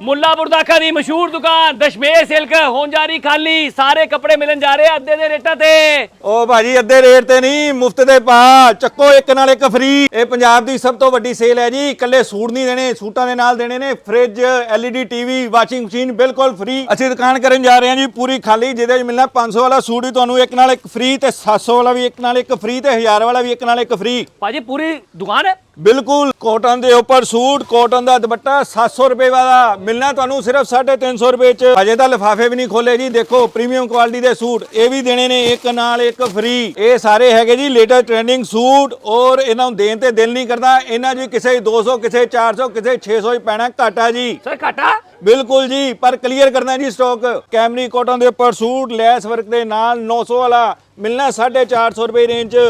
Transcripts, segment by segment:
ਮੁੱਲਾਪੁਰ ਦੀ ਮਸ਼ਹੂਰ ਦੁਕਾਨ ਦਸ਼ਮੇਸ਼ ਸਿਲਕ ਹੁਣ ਜਾਰੀ ਖਾਲੀ ਸਾਰੇ ਕੱਪੜੇ ਮਿਲਣ ਜਾ ਰਹੇ ਅੱਧੇ ਦੇ ਰੇਟਾਂ ਤੇ। ਉਹ ਭਾਜੀ ਅੱਧੇ ਰੇਟ ਤੇ ਨਹੀਂ ਮੁਫਤ ਦੇ ਪਾ ਚੱਕੋ ਇੱਕ ਨਾਲ ਇੱਕ ਫ੍ਰੀ ਇਹ ਪੰਜਾਬ ਦੀ ਸਭ ਤੋਂ ਵੱਡੀ ਸੇਲ ਹੈ ਜੀ ਇਕੱਲੇ ਸੂਟ ਨਹੀਂ ਦੇਣੇ ਸੂਟਾਂ ਦੇ ਨਾਲ ਦੇਣੇ ਨੇ fridge LED TV washing machine ਬਿਲਕੁਲ ਫ੍ਰੀ ਅਸੀਂ ਦੁਕਾਨ ਕਰਨ ਜਾ ਰਹੇ ਹਾਂ ਜੀ ਪੂਰੀ ਖਾਲੀ ਜਿਹਦੇ ਵਿੱਚ ਮਿਲਣਾ 500 ਵਾਲਾ ਸੂਟ ਵੀ ਤੁਹਾਨੂੰ ਇੱਕ ਨਾਲ ਇੱਕ ਫ੍ਰੀ ਤੇ 700 ਵਾਲਾ ਵੀ ਇੱਕ ਨਾਲ ਇੱਕ ਫ੍ਰੀ ਤੇ 1000 ਵਾਲਾ ਵੀ ਇੱਕ ਨਾਲ ਇੱਕ ਫ੍ਰੀ ਭਾਜੀ ਪੂਰੀ ਦੁਕਾਨ ਹੈ? ਬਿਲਕੁਲ ਕਾਟਨ ਦੇ ਉੱਪਰ ਸੂਟ ਕਾਟਨ ਦਾ ਦੁਪੱਟਾ 700 ਰੁਪਏ ਵਾਲਾ ਮਿਲਣਾ ਤੁਹਾਨੂੰ ਸਿਰਫ 350 ਰੁਪਏ ਚ। ਅਜੇ ਤਾਂ ਲਿਫਾਫੇ ਵੀ ਨਹੀਂ ਖੋਲੇ ਜੀ। ਦੇਖੋ ਪ੍ਰੀਮੀਅਮ ਕੁਆਲਿਟੀ ਦੇ ਸੂਟ ਇਹ ਵੀ ਦੇਣੇ ਨੇ ਇੱਕ ਨਾਲ ਇੱਕ ਫ੍ਰੀ ਇਹ ਸਾਰੇ ਹੈਗੇ ਜੀ ਲੇਟੈਸਟ ਟ੍ਰੈਂਡਿੰਗ ਸੂਟ ਔਰ ਇਹਨਾਂ ਨੂੰ ਦੇਣ ਤੇ ਦਿਲ ਨਹੀਂ ਕਰਦਾ। ਇਹਨਾਂ 'ਚ ਕਿਸੇ 'ਚ 200 ਕਿਸੇ 'ਚ 400 ਕਿਸੇ 'ਚ 600 ਹੀ ਪੈਣਾ ਘਾਟਾ ਜੀ। ਸਰ ਘਾਟਾ? ਬਿਲਕੁਲ ਜੀ ਪਰ ਕਲੀਅਰ ਕਰਨਾ ਜੀ ਸਟਾਕ ਕੈਮਰੀ ਕਾਟਨ ਦੇ ਉੱਪਰ ਸੂਟ ਲੈਸ ਵਰਕ ਦੇ ਨਾਲ 900 ਵਾਲਾ ਮਿਲਣਾ 450 ਰੁਪਏ ਰੇਂਜ 'ਚ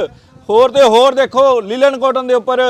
ਹੋਰ ਤੇ ਹੋਰ ਦੇਖੋ ਲੀਲਨ ਕਾਟਨ ਦੇ ਉੱਪਰ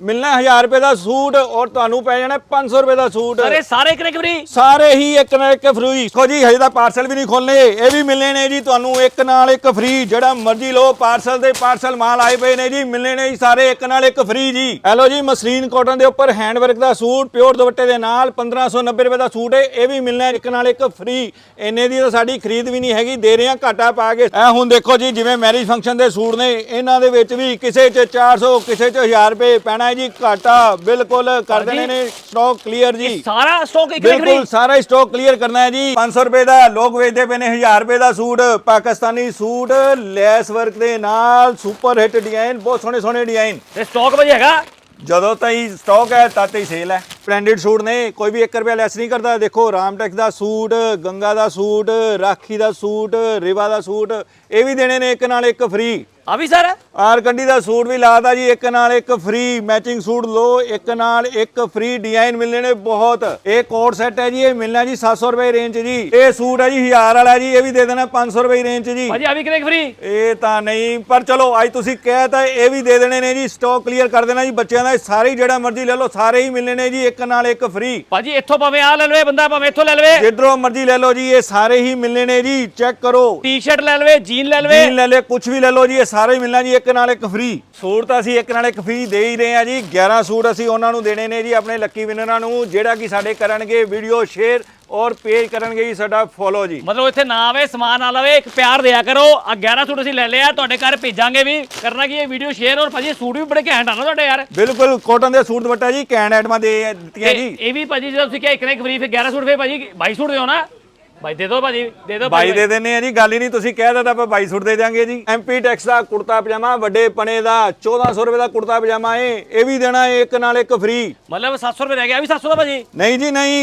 ਮਿਲਣਾ 1000 ਰੁਪਏ ਦਾ ਸੂਟ ਔਰ ਤੁਹਾਨੂੰ ਪੈ ਜਾਣਾ 500 ਰੁਪਏ ਦਾ ਸੂਟ। ਸਰ ਸਾਰੇ ਇੱਕ ਨੇ ਇੱਕ ਫ੍ਰੀ ਸਾਰੇ ਹੀ ਇੱਕ ਨਾਲ ਇੱਕ ਫ੍ਰੀ ਦੇਖੋ ਜੀ ਹਜੇ ਤਾਂ ਪਾਰਸਲ ਵੀ ਨਹੀਂ ਖੋਲਨੇ ਇਹ ਵੀ ਮਿਲਨੇ ਨੇ ਜੀ ਤੁਹਾਨੂੰ ਇੱਕ ਨਾਲ ਇੱਕ ਫ੍ਰੀ ਜਿਹੜਾ ਮਰਜ਼ੀ ਲਓ ਪਾਰਸਲ ਦੇ ਪਾਰਸਲ ਮਾਲ ਆਏ ਪਏ ਨੇ ਜੀ ਮਿਲਨੇ ਨੇ ਜੀ ਸਾਰੇ ਇੱਕ ਨਾਲ ਇੱਕ ਫ੍ਰੀ ਜੀ। ਹੈਲੋ ਜੀ ਮਸਲੀਨ ਕਾਟਨ ਦੇ ਉੱਪਰ ਹੈਂਡ ਵਰਕ ਦਾ ਸੂਟ ਪਿਓਰ ਦੁਪੱਟੇ ਦੇ ਨਾਲ 1590 ਰੁਪਏ ਦਾ ਸੂਟ ਹੈ ਇਹ ਵੀ ਮਿਲਣਾ ਇੱਕ ਨਾਲ ਇੱਕ ਫ੍ਰੀ ਇੰਨੇ ਦੀ ਤਾਂ ਸਾਡੀ ਖਰੀਦ ਵੀ ਨਹੀਂ ਹੈਗੀ ਦੇ ਰਹੇ ਹਾਂ ਘਾਟਾ ਪਾ ਕੇ। ਇਹ ਹੁਣ ਦੇਖੋ ਜੀ ਜਿਵੇਂ ਮੈਰਿਜ ਫੰਕਸ਼ਨ ਦੇ ਸੂਟ ਨੇ ਇਹਨਾਂ ਦੇ ਵਿੱਚ ਵੀ ਕਿਸੇ 'ਚ 400 ਕਿਸੇ 'ਚ 1000 ਰੁਪਏ ਪੈਣਾ ਹੈ ਜੀ ਘਾਟਾ ਬਿਲਕੁਲ ਕਰ ਦੇਣੇ ਨੇ ਸਟਾਕ ਕਲੀਅਰ ਜੀ। ਸਾਰਾ ਸਟਾਕ ਇੱਕ ਨੇ ਬਿਲਕੁਲ ਸਾਰਾ ਸਟਾਕ ਕਲੀਅਰ ਕਰਨਾ ਹੈ ਜੀ। 500 ਰੁਪਏ ਦਾ ਲੋਕ ਵੇਚਦੇ ਪਏ ਨੇ 1000 ਰੁਪਏ ਦਾ suit Pakistani suit lace work ਦੇ ਨਾਲ ਸੁਪਰ ਹਿੱਟ ਡਿਜ਼ਾਈਨ ਬਹੁਤ ਸੋਹਣੇ ਸੋਹਣੇ ਡਿਜ਼ਾਈਨ ਤੇ ਸਟਾਕ ਭਾਜੀ ਹੈਗਾ? ਜਦੋਂ ਤਾਈ ਸਟਾਕ ਹੈ ਤਦ ਤਾਈ ਸੇਲ ਹੈ। ਬ੍ਰਾਂਡਡ ਸੂਟ ਨੇ ਕੋਈ ਵੀ 1 ਰੁਪਿਆ ਲੈਸ ਨਹੀਂ ਕਰਦਾ। ਦੇਖੋ ਰਾਮਟੈਕਸ ਦਾ ਸੂਟ ਗੰਗਾ ਦਾ ਸੂਟ ਰਾਖੀ ਦਾ ਸੂਟ ਰਿਵਾ ਦਾ ਸੂਟ ਇਹ ਵੀ ਦੇਣੇ ਨੇ ਇੱਕ ਨਾਲ ਇੱਕ ਫ੍ਰੀ ਆ ਵੀ ਸਰ। ਆਰ ਕੰਡੀ ਦਾ ਸੂਟ ਵੀ ਲਾਤਾ ਜੀ ਇੱਕ ਨਾਲ ਇੱਕ ਫ੍ਰੀ ਮੈਚਿੰਗ ਸੂਟ ਲਓ ਇੱਕ ਨਾਲ ਇੱਕ ਫ੍ਰੀ ਡਿਜ਼ਾਈਨ ਮਿਲਣੇ ਨੇ ਬਹੁਤ। ਇਹ ਕੋਟ ਸੈੱਟ ਹੈ ਜੀ ਇਹ ਮਿਲਣਾ ਜੀ 700 ਰੁਪਏ ਰੇਂਜ ਜੀ। ਇਹ ਸੂਟ ਹੈ ਜੀ 1000 ਵਾਲਾ ਜੀ ਇਹ ਵੀ ਦੇ ਦੇਣਾ 500 ਰੁਪਏ ਰੇਂਜ ਜੀ। ਭਾਜੀ ਆ ਵੀ ਕਿਨੇ ਫ੍ਰੀ ਇਹ ਤਾਂ ਨਹੀਂ ਪਰ ਚਲੋ ਅੱਜ ਤੁਸੀਂ ਕਹਿ ਤਾਂ ਇਹ ਵੀ ਦੇ ਦੇਣੇ ਨੇ ਜੀ ਸਟਾਕ ਕਲੀਅਰ ਕਰ ਦੇਣਾ ਜੀ ਬੱਚਿਆਂ ਦਾ ਸਾਰੇ ਜਿਹੜਾ ਮਰਜ਼ੀ ਲੈ ਲਓ ਸਾਰੇ ਹੀ ਮਿਲਣੇ ਨੇ ਜੀ ਇੱਕ ਨਾਲ ਇੱਕ ਫ੍ਰੀ ਭਾਜੀ ਇੱਥੋਂ ਭਾਵੇਂ ਆ ਲੈ ਲਵੇ ਬੰਦਾ ਭਾਵੇਂ ਇੱਥੋਂ ਲੈ ਲਵੇ। ਜਿੱਧਰੋਂ ਮਰਜ਼ੀ ਲੈ ਲਓ ਜੀ ਇਹ ਸਾਰੇ ਹੀ ਮਿਲਣੇ ਨੇ ਜੀ ਚੈੱਕ ਕਰੋ। ਟੀ-ਸ਼ਰਟ ਲੈ ਲਵੇ ਜੀਨ ਲੈ ਲਵੇ। ਜੀਨ ਲੈ ਲੈ ਕੁਝ ਵੀ ਲੈ ਲਓ ਜੀ ਇਹ ਸਾਰੇ ਹੀ ਮਿਲਣਾ ਜੀ ਇੱਕ ਨਾਲ ਇੱਕ ਫ੍ਰੀ ਸੂਟ ਤਾਂ ਅਸੀਂ ਇੱਕ ਨਾਲ ਇੱਕ ਫ੍ਰੀ ਦੇ ਹੀ ਰਹੇ ਹਾਂ ਜੀ। 11 ਸੂਟ ਅਸੀਂ ਉਹਨਾਂ ਨੂੰ ਦੇਣੇ ਨੇ ਜੀ ਆਪਣੇ ਲੱਕੀ ਵਿਨਰਾਂ ਨੂੰ ਜਿਹੜਾ ਕਿ ਸਾਡੇ ਕਰਨਗੇ ਵੀਡੀਓ ਸ਼ੇਅਰ ਔਰ ਪੇਜ ਕਰਨਗੇ ਜੀ ਸਾਡਾ ਫੋਲੋ ਜੀ। ਮਤਲਬ ਇੱਥੇ ਨਾ ਆਵੇ ਸਮਾਨ ਨਾ ਲਵੇ ਇੱਕ ਪਿਆਰ ਦਿਆ ਕਰੋ। ਆ 11 ਸੂਟ ਅਸੀਂ ਲੈ ਲਿਆ ਤੁਹਾਡੇ ਘਰ ਭੇਜਾਂਗੇ ਵੀ। ਕਰਨਾ ਕੀ ਇਹ ਵੀਡੀਓ ਸ਼ੇਅਰ ਔਰ ਭਾਜੀ ਸੂਟ ਵੀ ਬੜੇ ਘੈਂਟ ਆ ਨਾ ਤੁਹਾਡੇ ਯਾਰ। ਬਿਲਕੁਲ ਕਾਟਨ ਦੇ ਸੂਟ ਦੁਪੱਟਾ ਜੀ ਕੈਨ ਆਈਟਮਾਂ ਦੇ ਦਿੱਤੀਆਂ ਜੀ। ਇਹ ਵੀ ਭਾਜੀ ਜਦੋਂ ਤੁਸੀਂ ਕਿਹਾ ਇੱਕ ਨੇ ਇੱਕ ਫ੍ਰੀ ਫਿਰ 11 ਸੂਟ ਫੇ ਭਾਜੀ 22 ਸੂਟ ਦਿਓ ਨਾ। ਭਾਈ ਦੇ ਦਿਓ ਭਾਜੀ ਦੇ ਦਿਓ ਬਾਈ ਦੇ ਦਿੰਨੇ ਆ ਜੀ ਗੱਲ ਹੀ ਨਹੀਂ ਤੁਸੀਂ ਕਹਿ ਦਿੱਤਾ ਆਪਾਂ 22 ਸੂਟ ਦੇ ਦਿਆਂਗੇ ਜੀ। ਐਮਪੀ ਟੈਕਸ ਦਾ ਕੁੜਤਾ ਪਜਾਮਾ ਵੱਡੇ ਪਨੇ ਦਾ 1400 ਰੁਪਏ ਦਾ ਕੁੜਤਾ ਪਜਾਮਾ ਏ ਇਹ ਵੀ ਦੇਣਾ ਏ ਇੱਕ ਨਾਲ ਇੱਕ ਫ੍ਰੀ ਮਤਲਬ 700 ਰੁਪਏ ਰਹਿ ਗਿਆ ਵੀ 700 ਦਾ ਭਾਜੀ। ਨਹੀਂ ਜੀ ਨਹੀਂ।